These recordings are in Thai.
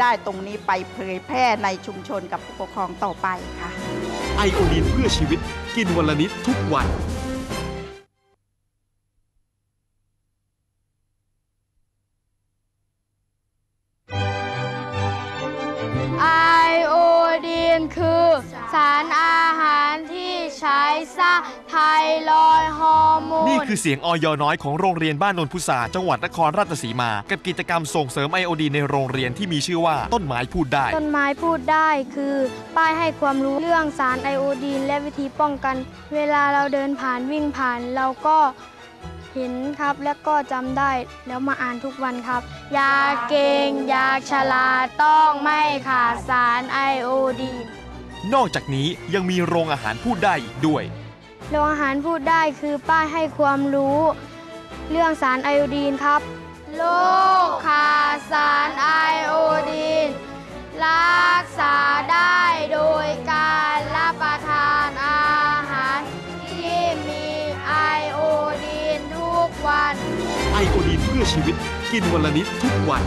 ได้ตรงนี้ไปเผยแพร่ในชุมชนกับผู้ปกครองต่อไปค่ะ ไอโอดีนเพื่อชีวิตกินวันละนิดทุกวัน ไทรอยด์ฮอร์โมน นี่คือเสียงออยน้อยของโรงเรียนบ้านนนพุษาจังหวัดนครราชสีมา กับกิจกรรมส่งเสริมไอโอดีนในโรงเรียนที่มีชื่อว่าต้นไม้พูดได้ ต้นไม้พูดได้คือ ป้ายให้ความรู้เรื่องสารไอโอดีนและวิธีป้องกัน เวลาเราเดินผ่านวิ่งผ่านเราก็เห็นครับและก็จำได้แล้วมาอ่านทุกวันครับอยากเก่งอยากฉลาดต้องไม่ขาดสารไอโอดีนนอกจากนี้ยังมีโรงอาหารพูดได้อีกด้วย โรงอาหารพูดได้คือป้ายให้ความรู้ เรื่องสารไอโอดีนครับ โรคขาดสารไอโอดีน รักษาได้โดยการรับประทานอาหารที่มีไอโอดีนทุกวัน ไอโอดีนเพื่อชีวิตกินวันละนิดทุกวัน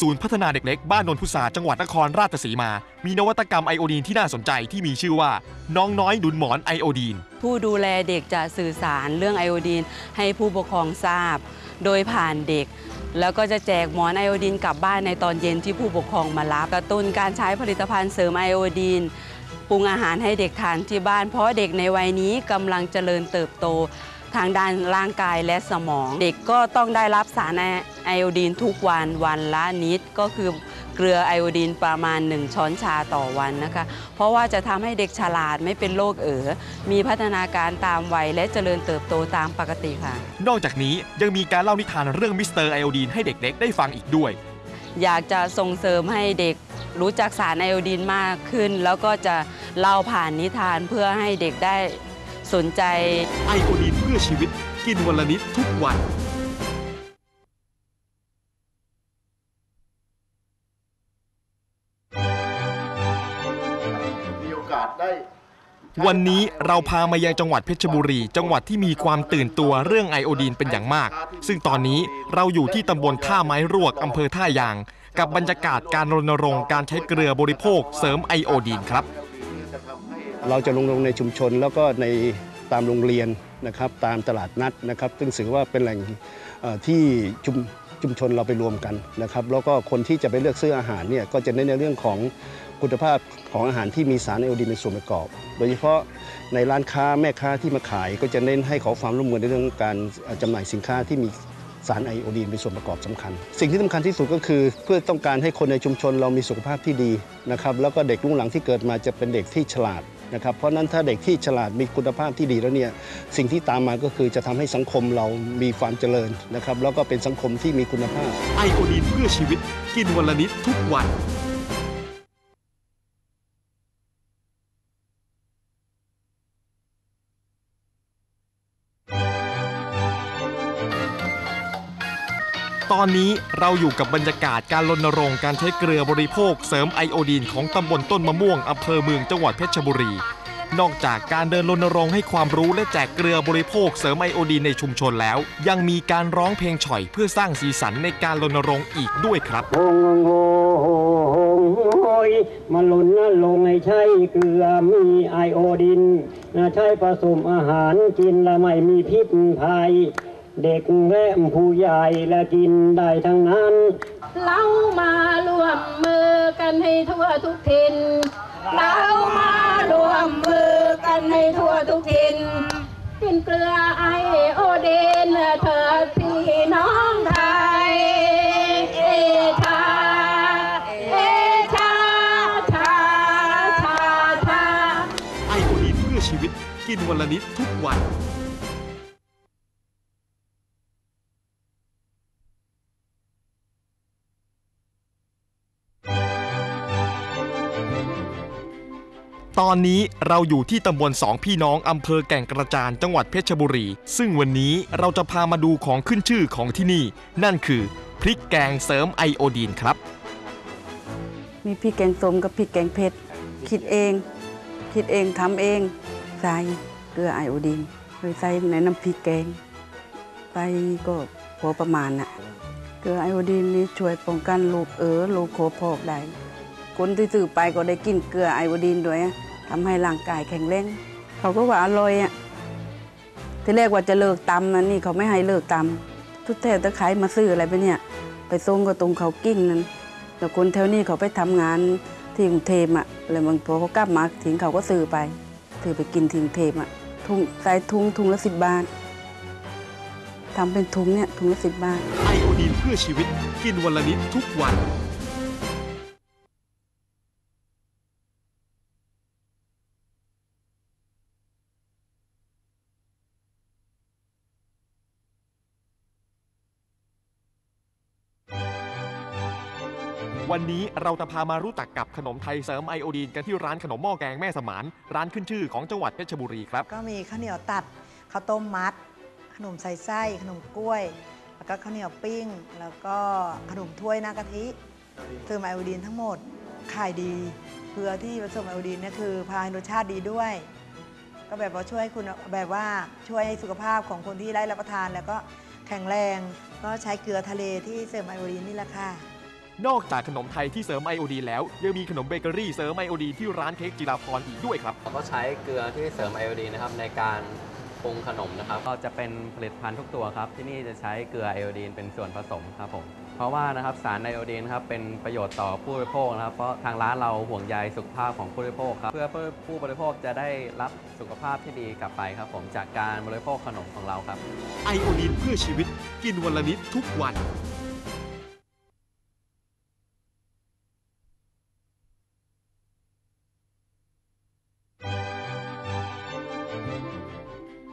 ศูนย์พัฒนาเด็กเล็กบ้านนนพุษาจังหวัดนครราชสีมา มีนวัตกรรมไอโอดีนที่น่าสนใจที่มีชื่อว่า น้องน้อยหนุนหมอนไอโอดีน ผู้ดูแลเด็กจะสื่อสารเรื่องไอโอดีนให้ผู้ปกครองทราบ โดยผ่านเด็ก แล้วก็จะแจกหมอนไอโอดีนกลับบ้านในตอนเย็นที่ผู้ปกครองมารับกระตุ้นการใช้ผลิตภัณฑ์เสริมไอโอดีนปรุงอาหารให้เด็กทานที่บ้าน เพราะเด็กในวัยนี้กำลังเจริญเติบโต ทางด้านร่างกายและสมอง เด็กก็ต้องได้รับสารไอโอดีนทุกวันวันละนิดก็คือเกลือไอโอดีนประมาณ 1 ช้อนชาต่อวันนะคะ เพราะว่าจะทำให้เด็กฉลาดไม่เป็นโรคเอ๋อ มีพัฒนาการตามวัยและเจริญเติบโตตามปกติค่ะ นอกจากนี้ยังมีการเล่านิทานเรื่องมิสเตอร์ไอโอดีนให้เด็กๆได้ฟังอีกด้วย อยากจะส่งเสริมให้เด็กรู้จักสารไอโอดีนมากขึ้น แล้วก็จะเล่าผ่านนิทานเพื่อให้เด็กได้ สนใจไอโอดีนเพื่อชีวิตกินวันละนิดทุกวันมีโอกาสได้วันนี้เราพามายังจังหวัดเพชรบุรี จังหวัดที่มีความตื่นตัวเรื่องไอโอดีนเป็นอย่างมาก ซึ่งตอนนี้เราอยู่ที่ตำบลท่าไม้รวกอำเภอท่ายาง กับบรรยากาศการรณรงค์การใช้เกลือบริโภคเสริมไอโอดีนครับ เราจะลงลงในชุมชนแล้วก็ในตามโรงเรียนนะครับตามตลาดนัดนะครับ ซึ่งถือว่าเป็นแหล่งที่ชุมชุมชนเราไปรวมกันนะครับ แล้วก็คนที่จะไปเลือกซื้ออาหารเนี่ยก็จะเน้นในเรื่องของคุณภาพของอาหารที่มีสารไอโอดีนเป็นส่วนประกอบ โดยเฉพาะในร้านค้าแม่ค้าที่มาขายก็จะเน้นให้ขอความร่วมมือในเรื่องการเอ่อจำหน่ายสินค้าที่มีสารไอโอดีนเป็นส่วนประกอบสำคัญ สิ่งที่สำคัญที่สุดก็คือ เพื่อต้องการให้คนในชุมชนเรามีสุขภาพที่ดีนะครับแล้วก็เด็กรุ่นหลังที่เกิดมาจะเป็นเด็กที่ฉลาด นะครับเพราะนั้นถ้าเด็กที่ฉลาดมีคุณภาพที่ดีแล้วเนี่ยสิ่งที่ตามมาก็คือจะทำให้สังคมเรามีความเจริญนะครับแล้วก็เป็นสังคมที่มีคุณภาพ ไอโอดีนเพื่อชีวิตกินวันละนิดทุกวัน ตอนนี้เราอยู่กับบรรยากาศการรณรงค์การใช้เกลือบริโภคเสริมไอโอดีนของตำบลต้นมะม่วงอำเภอเมืองจังหวัดเพชรบุรี นอกจากการเดินรณรงค์ให้ความรู้และแจกเกลือบริโภคเสริมไอโอดีนในชุมชนแล้ว ยังมีการร้องเพลงฉ่อยเพื่อสร้างสีสันในการรณรงค์อีกด้วยครับยมาลนนะลงให้ใช้เกลือมีไอโอดินนะใช้ผสมอาหารกินละไม่มีพิษภัย เด็กและผู้ใหญ่และกินได้ทั้งนั้น เรามารวมมือกันให้ทั่วทุกถิ่นเรามารวมมือกันให้ทั่วทุกถิ่นกินเกลือไอโอเดนเถิดพี่น้องไทย เอชา เอชา ชา ชา ชา ไอโอดีนเพื่อชีวิตกินวันละนิดทุกวัน ตอนนี้เราอยู่ที่ตำบลสองพี่น้องอำเภอแก่งกระจานจังหวัดเพชรบุรี ซึ่งวันนี้เราจะพามาดูของขึ้นชื่อของที่นี่ นั่นคือ พริกแกงเสริมไอโอดีนครับ มีพริกแกงส้มกับพริกแกงเผ็ดคิดเอง คิดเองทำเองใส่เกลือไอโอดีนเคยใส่ในน้ำพริกแกงใส่ก็พอประมาณน่ะเกลือไอโอดีนนี่ช่วยป้องกันโรคเออโรคโคพอกได้คนที่ซื้อไปก็ได้กินเกลือไอโอดีนด้วย ทำให้ร่างกายแข็งแรงเขาก็ว่าอร่อยอะที่แรกว่าจะเลิกตำนะนี่เขาไม่ให้เลิกตำทุกแถวตะไคร้มาซื้ออะไรไปเนี่ย ไปส่งก็ตรงเขากิ้งนั้นแต่คนแถวนี้เขาไปทำงานที่กรุงเทพอะแล้วบางพอเขากลับมาถึงเขาก็ซื้อไปซื้อไปกินที่กรุงเทพอะถุงใส่ถุงถุงละสิบบาททำเป็นถุงเนี่ยถุงละสิบบาทไอโอดีนเพื่อชีวิตกินวันละนิดทุกวัน วันนี้เราจะพามารู้จักกับขนมไทยเสริมไอโอดีนกันที่ร้านขนมหม้อแกงแม่สมาน ร้านขึ้นชื่อของจังหวัดเพชรบุรีครับ ก็มีข้าวเหนียวตัดข้าวต้มมัด ขนมใส่ไส้ ขนมกล้วย แล้วก็ข้าวเหนียวปิ้ง แล้วก็ขนมถ้วยหน้ากะทิเติมไอโอดีนทั้งหมดขายดีเพื่อที่ผสมไอโอดีนนี่คือพาให้รสชาติดีด้วย ก็แบบว่าช่วยคุณแบบว่าช่วยให้สุขภาพของคนที่ได้รับประทานแล้วก็แข็งแรงก็ใช้เกลือทะเลที่เสริมไอโอดีนนี่แหละค่ะ นอกจากขนมไทยที่เสริมไอโอดีนแล้ว ยังมีขนมเบเกอรี่เสริมไอโอดีนที่ร้านเค้กจิราพรอีกด้วยครับ เราก็ใช้เกลือที่เสริมไอโอดีนนะครับในการปรุงขนมนะครับ ก็จะเป็นผลิตภัณฑ์ทุกตัวครับ ที่นี่จะใช้เกลือไอโอดีนเป็นส่วนผสมครับผม เพราะว่านะครับสารไอโอดีนครับเป็นประโยชน์ต่อผู้บริโภคนะครับ เพราะทางร้านเราห่วงใยสุขภาพของผู้บริโภคครับ เพื่อผู้บริโภคจะได้รับสุขภาพที่ดีกลับไปครับผมจากการบริโภคขนมของเราครับ ไอโอดีนเพื่อชีวิตกินวันละนิดทุกวัน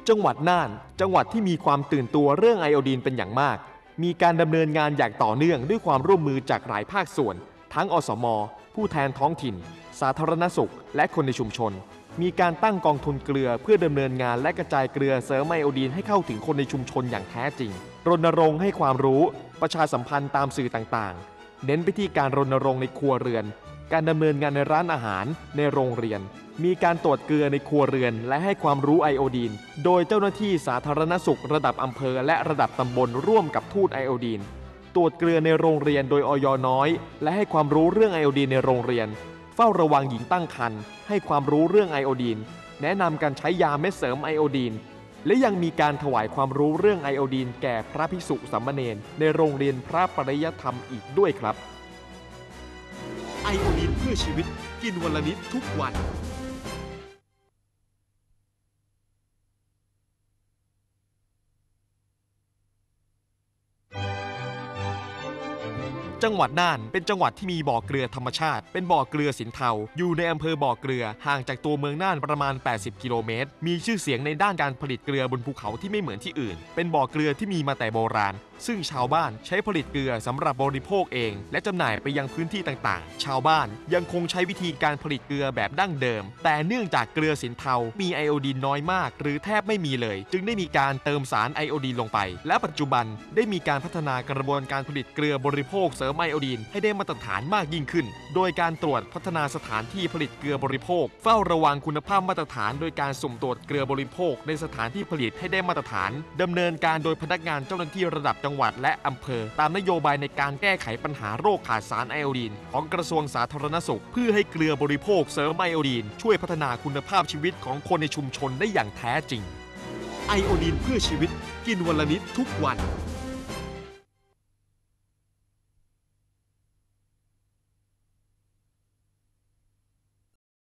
จังหวัดน่าน จังหวัดที่มีความตื่นตัวเรื่องไอโอดีนเป็นอย่างมาก มีการดำเนินงานอย่างต่อเนื่องด้วยความร่วมมือจากหลายภาคส่วน ทั้งอสม ผู้แทนท้องถิ่น สาธารณสุข และคนในชุมชน มีการตั้งกองทุนเกลือเพื่อดำเนินงานและกระจายเกลือเสริมไอโอดีนให้เข้าถึงคนในชุมชนอย่างแท้จริง รณรงค์ให้ความรู้ ประชาสัมพันธ์ตามสื่อต่างๆ เน้นไปที่การรณรงค์ในครัวเรือน การดำเนินงานในร้านอาหารในโรงเรียน มีการตรวจเกลือในครัวเรือน และให้ความรู้ไอโอดีน โดยเจ้าหน้าที่สาธารณสุขระดับอำเภอ และระดับตำบลร่วมกับทูตไอโอดีน ตรวจเกลือในโรงเรียนโดยออยน้อย และให้ความรู้เรื่องไอโอดีนในโรงเรียน เฝ้าระวังหญิงตั้งครรภ์ให้ความรู้เรื่องไอโอดีน แนะนำการใช้ยาเม็ดเสริมไอโอดีน และยังมีการถวายความรู้เรื่องไอโอดีน แก่พระภิกษุสามเณรในโรงเรียนพระปริยธรรมอีกด้วยครับไอโอดีนเพื่อชีวิตกินวันละนิดทุกวัน จังหวัดน่านเป็นจังหวัดที่มีบ่อเกลือธรรมชาติ เป็นบ่อเกลือสินเทา อยู่ในอำเภอบ่อเกลือห่างจากตัวเมืองน่านประมาณ 80 กิโลเมตร มีชื่อเสียงในด้านการผลิตเกลือบนภูเขาที่ไม่เหมือนที่อื่น เป็นบ่อเกลือที่มีมาแต่โบราณ ซึ่งชาวบ้านใช้ผลิตเกลือสำหรับบริโภคเอง และจำหน่ายไปยังพื้นที่ต่างๆ ชาวบ้านยังคงใช้วิธีการผลิตเกลือแบบดั้งเดิม แต่เนื่องจากเกลือสินเทา มีไอโอดีนน้อยมาก หรือแทบไม่มีเลย จึงได้มีการเติมสารไอโอดีนลงไป และปัจจุบันได้มีการพัฒนากระบวนการผลิตเกลือบริโภคเสริมไอโอดีนให้ได้มาตรฐานมากยิ่งขึ้น โดยการตรวจพัฒนาสถานที่ผลิตเกลือบริโภค เฝ้าระวังคุณภาพมาตรฐาน โดยการสุ่มตรวจเกลือบริโภค ในสถานที่ผลิตให้ได้มาตรฐานดำเนินการโดยพนักงานเจ้าหน้าที่ระดับจังหวัดและอำเภอ ตามนโยบายในการแก้ไขปัญหาโรคขาดสารไอโอดีน ของกระทรวงสาธารณสุข เพื่อให้เกลือบริโภคเสริมไอโอดีน ช่วยพัฒนาคุณภาพชีวิตของคนในชุมชนได้อย่างแท้จริงไอโอดีนเพื่อชีวิตกินวันละนิดทุกวัน